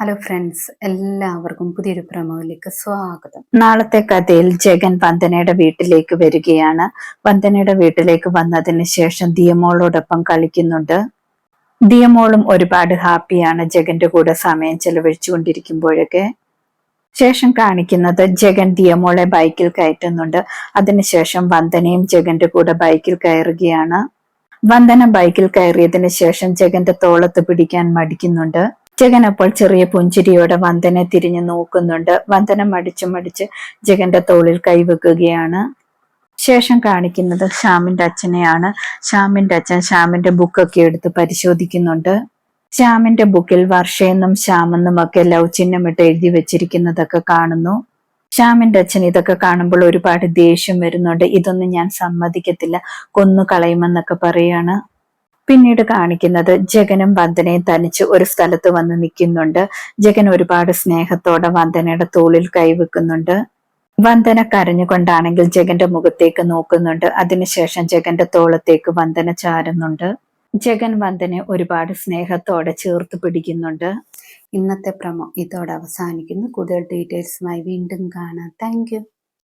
Hello friends എല്ലാവർക്കും പുതിയൊരു പ്രമോയിലേക്ക് സ്വാഗതം. നാളത്തെ കഥയിൽ ജഗൻ വന്ദനയുടെ വീട്ടിലേക്ക് വരികയാണ്. വന്ദനയുടെ വീട്ടിലേക്ക് വന്നതിന് ശേഷം ദിയമോളോടൊപ്പം കളിക്കുന്നുണ്ട്. ദിയമോളും ഒരുപാട് ഹാപ്പിയാണ് ജഗന്റെ കൂടെ സമയം ചെലവഴിച്ചുകൊണ്ടിരിക്കുമ്പോഴൊക്കെ. ശേഷം കാണിക്കുന്നത് ജഗൻ ദിയമോളെ ബൈക്കിൽ കയറ്റുന്നുണ്ട്. അതിനുശേഷം വന്ദനയും ജഗന്റെ കൂടെ ബൈക്കിൽ കയറുകയാണ്. വന്ദന ബൈക്കിൽ കയറിയതിനു ശേഷം ജഗന്റെ തോളത്ത് പിടിക്കാൻ മടിക്കുന്നുണ്ട്. ജഗൻ അപ്പോൾ ചെറിയ പുഞ്ചിരിയോടെ വന്ദനെ തിരിഞ്ഞു നോക്കുന്നുണ്ട്. വന്ദനം മടിച്ചു മടിച്ച് ജഗന്റെ തോളിൽ കൈവെക്കുകയാണ്. ശേഷം കാണിക്കുന്നത് ശ്യാമിന്റെ അച്ഛനെയാണ്. ശ്യാമിന്റെ അച്ഛൻ ശ്യാമിന്റെ ബുക്കൊക്കെ എടുത്ത് പരിശോധിക്കുന്നുണ്ട്. ശ്യാമിന്റെ ബുക്കിൽ വർഷയെന്നും ശ്യാമെന്നും ഒക്കെ ലവ് ചിഹ്നമിട്ട് എഴുതി വെച്ചിരിക്കുന്നതൊക്കെ കാണുന്നു. ശ്യാമിന്റെ അച്ഛൻ ഇതൊക്കെ കാണുമ്പോൾ ഒരുപാട് ദേഷ്യം വരുന്നുണ്ട്. ഇതൊന്നും ഞാൻ സമ്മതിക്കത്തില്ല. കൊന്നു കളയുമെന്നൊക്കെ പറയാണ്. പിന്നീട് കാണിക്കുന്നത് ജഗനും വന്ദനയും തനിച്ച് ഒരു സ്ഥലത്ത് വന്ന് നിൽക്കുന്നുണ്ട്. ജഗൻ ഒരുപാട് സ്നേഹത്തോടെ വന്ദനയുടെ തോളിൽ കൈവെക്കുന്നുണ്ട്. വന്ദന കരഞ്ഞുകൊണ്ടാണെങ്കിൽ ജഗന്റെ മുഖത്തേക്ക് നോക്കുന്നുണ്ട്. അതിനുശേഷം ജഗന്റെ തോളത്തേക്ക് വന്ദന ചാരുന്നുണ്ട്. ജഗൻ വന്ദനെ ഒരുപാട് സ്നേഹത്തോടെ ചേർത്ത് പിടിക്കുന്നുണ്ട്. ഇന്നത്തെ പ്രമോ ഇതോടെ അവസാനിക്കുന്നു. കൂടുതൽ ഡീറ്റെയിൽസുമായി വീണ്ടും കാണാം. താങ്ക്